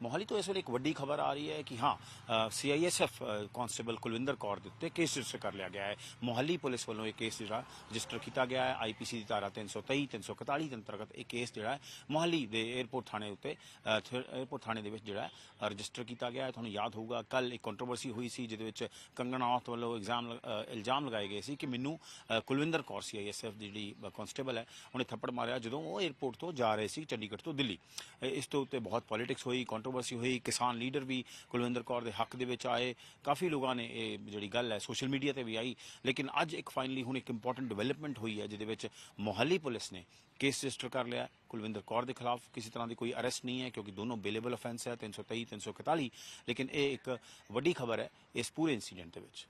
ਮੋਹਾਲੀ ਤੋਂ ਇਸ ਵੇਲੇ ਇੱਕ ਵੱਡੀ ਖਬਰ ਆ ਰਹੀ ਹੈ ਕਿ ਹਾਂ ਸੀਆਈਐਸਐਫ ਕਾਂਸਟੇਬਲ ਕੁਲਵਿੰਦਰ ਕੌਰ ਦੇ ਉੱਤੇ ਕੇਸ ਰਜਿਸਟਰ ਕਰ ਲਿਆ ਗਿਆ ਹੈ ਮੋਹਾਲੀ ਪੁਲਿਸ ਵੱਲੋਂ ਇਹ ਕੇਸ ਜਿਹੜਾ ਰਜਿਸਟਰ ਕੀਤਾ ਗਿਆ ਹੈ ਆਈਪੀਸੀ ਦੀ ਧਾਰਾ 323 341 ਦੇ ਅੰਤਰਗਤ ਇਹ ਕੇਸ ਜਿਹੜਾ ਹੈ ਮੋਹਾਲੀ ਦੇ 에어ਪੋਰਟ ਥਾਣੇ ਉੱਤੇ 에어ਪੋਰਟ ਥਾਣੇ ਦੇ ਵਿੱਚ ਜਿਹੜਾ ਹੈ ਰਜਿਸਟਰ ਕੀਤਾ ਗਿਆ ਹੈ ਤੁਹਾਨੂੰ ਯਾਦ ਹੋਊਗਾ ਕੱਲ ਇੱਕ ਕੰਟਰੋਵਰਸੀ ਹੋਈ ਸੀ ਜਿਹਦੇ ਵਿੱਚ ਕੰਗਣਾ ਔਰਤ ਵੱਲੋਂ ਇਗਜ਼ਾਮ ਇਲਜ਼ਾਮ ਲਗਾਏ ਗਏ ਸੀ ਕਿ ਮੈਨੂੰ ਕੁਲਵਿੰਦਰ ਕੌਰ ਸੀਆਈਐਸਐਫ ਦੀ ਜਿਹੜੀ ਕਾਂਸਟੇਬਲ ਹੈ ਉਹਨੇ ਥੱਪੜ ਮਾਰਿਆ ਜਦੋਂ ਉਹ 에어ਪੋਰਟ ਤੋਂ ਜਾ ਰਹੇ ਸੀ ਚੰਡੀਗੜ੍ਹ ਤੋਂ ਦਿੱਲੀ ਇਸ ਤੋਂ ਉੱਤੇ ਬਹੁਤ ਪੋਲਿਟਿਕਸ ਹੋਈ ਕੰਟਰੋ ਕੰਟਰੋਵਰਸੀ ਹੋਈ, ਕਿਸਾਨ ਲੀਡਰ ਵੀ ਕੁਲਵਿੰਦਰ ਕੌਰ ਦੇ ਹੱਕ ਦੇ ਵਿੱਚ ਆਏ। ਕਾਫੀ ਲੋਕਾਂ ਨੇ ਇਹ ਜਿਹੜੀ ਗੱਲ ਹੈ, ਸੋਸ਼ਲ ਮੀਡੀਆ ਤੇ ਵੀ ਆਈ। ਲੇਕਿਨ ਅੱਜ ਇੱਕ ਫਾਈਨਲੀ ਹੁਣ ਇੱਕ ਇੰਪੋਰਟੈਂਟ ਡਿਵੈਲਪਮੈਂਟ ਹੋਈ ਹੈ, ਜਿਹਦੇ ਵਿੱਚ ਮੋਹਾਲੀ ਪੁਲਿਸ ਨੇ ਕੇਸ ਰਜਿਸਟਰ ਕਰ ਲਿਆ ਕੁਲਵਿੰਦਰ ਕੌਰ ਦੇ ਖਿਲਾਫ ਕਿਸੇ ਤਰ੍ਹਾਂ ਦੀ ਕੋਈ ਅਰੈਸਟ ਨਹੀਂ ਹੈ, ਕਿਉਂਕਿ ਦੋਨੋਂ ਬੇਲੇਬਲ ਅਫੈਂਸ ਹੈ 323 341 ਲੇਕਿਨ ਇਹ ਇੱਕ ਵੱਡੀ ਖਬਰ ਹੈ ਇਸ ਪੂਰੇ ਇਨਸੀਡੈਂਟ ਦੇ ਵਿੱਚ।